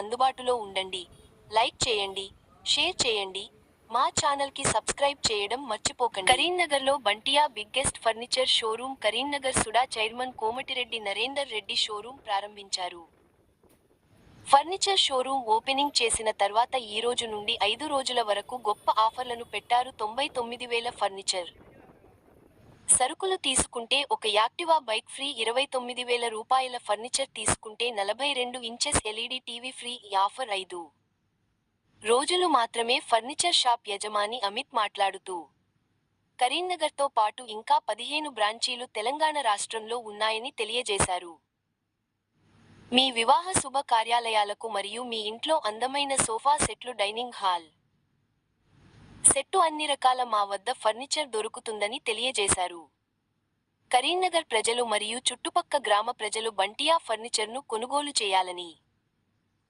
అందుబాటులో ఉండండి. లైక్ చేయండి షేర్ చేయండి. మా ఛానల్కి సబ్స్క్రైబ్ చేయడం మర్చిపోకండి. కరీంనగర్లో Bantia biggest furniture showroom Karimnagar SUDA chairman Komatireddy Narender Reddy showroom ప్రారంభించారు. ఫర్నిచర్ షోరూమ్ ఓపెనింగ్ చేసిన తర్వాత ఈ రోజు నుండి ఐదు రోజుల వరకు గొప్ప ఆఫర్లను పెట్టారు తొంభై తొమ్మిది వేల ఫర్నిచర్. సరుకులు తీసుకుంటే ఒక యాక్టివా బైక్ ఫ్రీ ఇరవై తొమ్మిది వేల రూపాయల ఫర్నిచర్ తీసుకుంటే నలభై రెండు inches LED TV free offer ఐదు. రోజులు మాత్రమే ఫర్నిచర్ షాప్ యజమాని అమిత్ మాట్లాడుతూ కరీంనగర్తో పాటు ఇంకా పదిహేను బ్రాంచీలు తెలంగాణ రాష్ట్రంలో ఉన్నాయని తెలియజేశారు. మీ వివాహ శుభ కార్యాలయాలకు మరియు మీ ఇంట్లో అందమైన సోఫా సెట్లు డైనింగ్ హాల్. సెట్టు అన్ని రకాల మా వద్ద ఫర్నిచర్ దొరుకుతుందని తెలియజేశారు. కరీంనగర్ ప్రజలు మరియు చుట్టుపక్క గ్రామ ప్రజలు బంటియా ఫర్నిచర్ను కొనుగోలు చేయాలని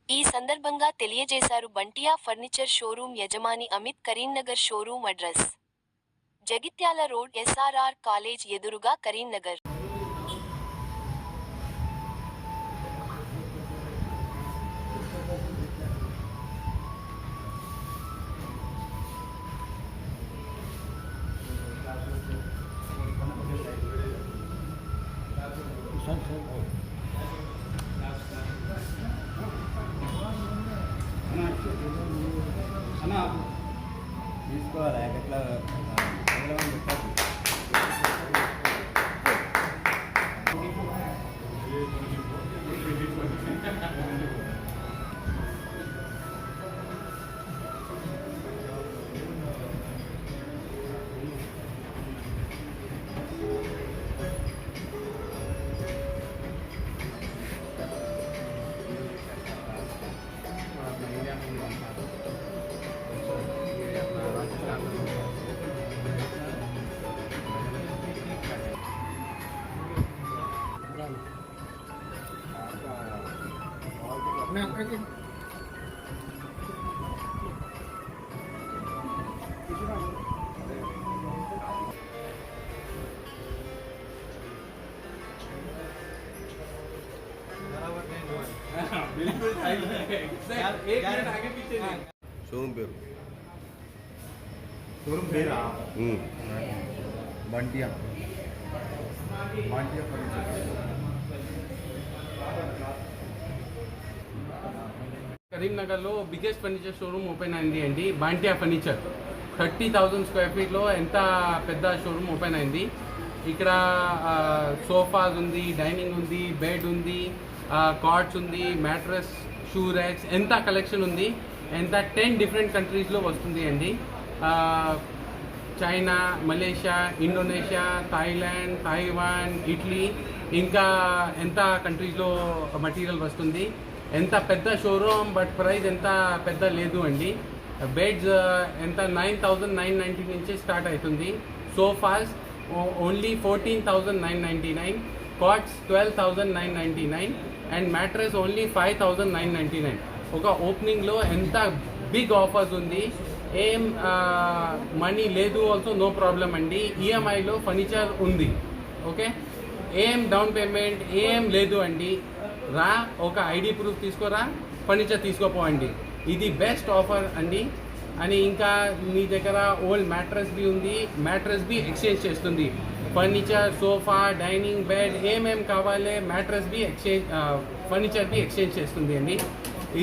ఈ సందర్భంగా తెలియజేశారు బంటియా ఫర్నిచర్ షోరూమ్ యజమాని Amit Karimnagar showroom address. Jagtial road SRR college ఎదురుగా కరీంనగర్. తీసుకోవాలి? ఎట్లా? పెట్టచ్చు షోరూమ్ పేరు షోరూమ్ పేరా ఉమ్. బంటియా బంటియా ఫర్నిచర్ కరీంనగర్లో బిగ్గెస్ట్ ఫర్నిచర్ షోరూమ్ ఓపెన్ అయింది అండి Bantia furniture. Thirty thousand square ఫీట్లో ఎంత పెద్ద షోరూమ్ ఓపెన్ అయింది? ఇక్కడ సోఫాస్ ఉంది డైనింగ్ ఉంది బెడ్ ఉంది కార్డ్స్ ఉంది మ్యాట్రస్ షూ ర్యాక్స్ ఎంత కలెక్షన్ ఉంది ఎంత టెన్ డిఫరెంట్ కంట్రీస్లో వస్తుంది అండి. China Malaysia Indonesia Thailand Taiwan Italy ఇంకా ఎంత కంట్రీస్లో మటీరియల్ వస్తుంది? ఎంత పెద్ద షోరూమ్ బట్ ప్రైస్ ఎంత పెద్ద లేదు అండి. బెడ్స్ uh, ఎంత? నైన్ థౌజండ్ నైన్ నైంటీ నుంచి స్టార్ట్ అవుతుంది. Sofas only fourteen thousand nine ninety nine cots twelve thousand nine ninety nine and mattress only five thousand nine ninety nine ఒక ఓపెనింగ్లో ఎంత బిగ్ ఆఫర్స్ ఉంది. ఏం uh, మనీ లేదు also no problem అండి. ఈఎంఐలో ఫర్నిచర్ ఉంది. ఓకే ఏం డౌన్ పేమెంట్ ఏం లేదు అండి. రా ఒక ఐడి ప్రూఫ్ తీసుకోరా? ఫర్నిచర్ తీసుకోపోండి. ఇది బెస్ట్ ఆఫర్ అండి. అని ఇంకా మీ దగ్గర ఓల్డ్ మ్యాట్రస్ బి ఉంది. మ్యాట్రస్ బి ఎక్స్చేంజ్ చేస్తుంది. ఫర్నిచర్ సోఫా డైనింగ్ బెడ్ ఏమేం కావాలి మ్యాట్రస్ బి ఎక్స్చేంజ్ ఫర్నిచర్ బి ఎక్స్చేంజ్ చేస్తుంది అండి.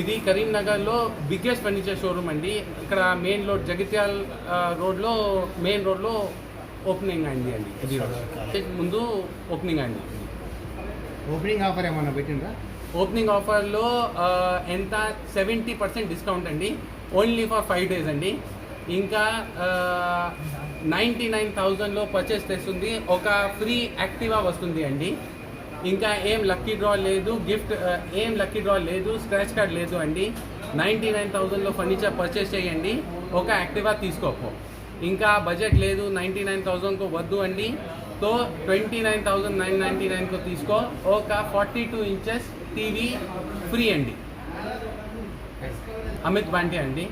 ఇది కరీంనగర్లో బిగ్గెస్ట్ ఫర్నిచర్ షోరూమ్ అండి. ఇక్కడ మెయిన్ రోడ్ జగిత్యాల్ రోడ్లో మెయిన్ రోడ్లో ఓపెనింగ్ అయింది అండి. ఇది ముందు ఓపెనింగ్ అయింది. ఓపెనింగ్ ఆఫర్ ఏమన్నా పెట్టిండ్రా? ఓపెనింగ్ ఆఫర్లో ఎంత? సెవెంటీ పర్సెంట్ డిస్కౌంట్ అండి. ఓన్లీ ఫర్ ఫైవ్ డేస్ అండి. ఇంకా నైంటీ నైన్ థౌజండ్లో పర్చేస్ చేస్తుంది. ఒక ఫ్రీ యాక్టివా వస్తుంది అండి. ఇంకా ఏం లక్కీ డ్రా లేదు. గిఫ్ట్ ఏం లక్కీ డ్రా లేదు. స్క్రాచ్ కార్డ్ లేదు అండి. నైంటీ నైన్ థౌజండ్లో ఫర్నిచర్ పర్చేస్ చేయండి. ఒక యాక్టివా తీసుకోపో. ఇంకా బడ్జెట్ లేదు. నైంటీ నైన్ థౌజండ్కు వద్దు అండి. तो twenty nine thousand nine ninety నైన్కు తీసుకో. ఒక forty two inches TV free అండి. అమిత్ బాంటి అండి.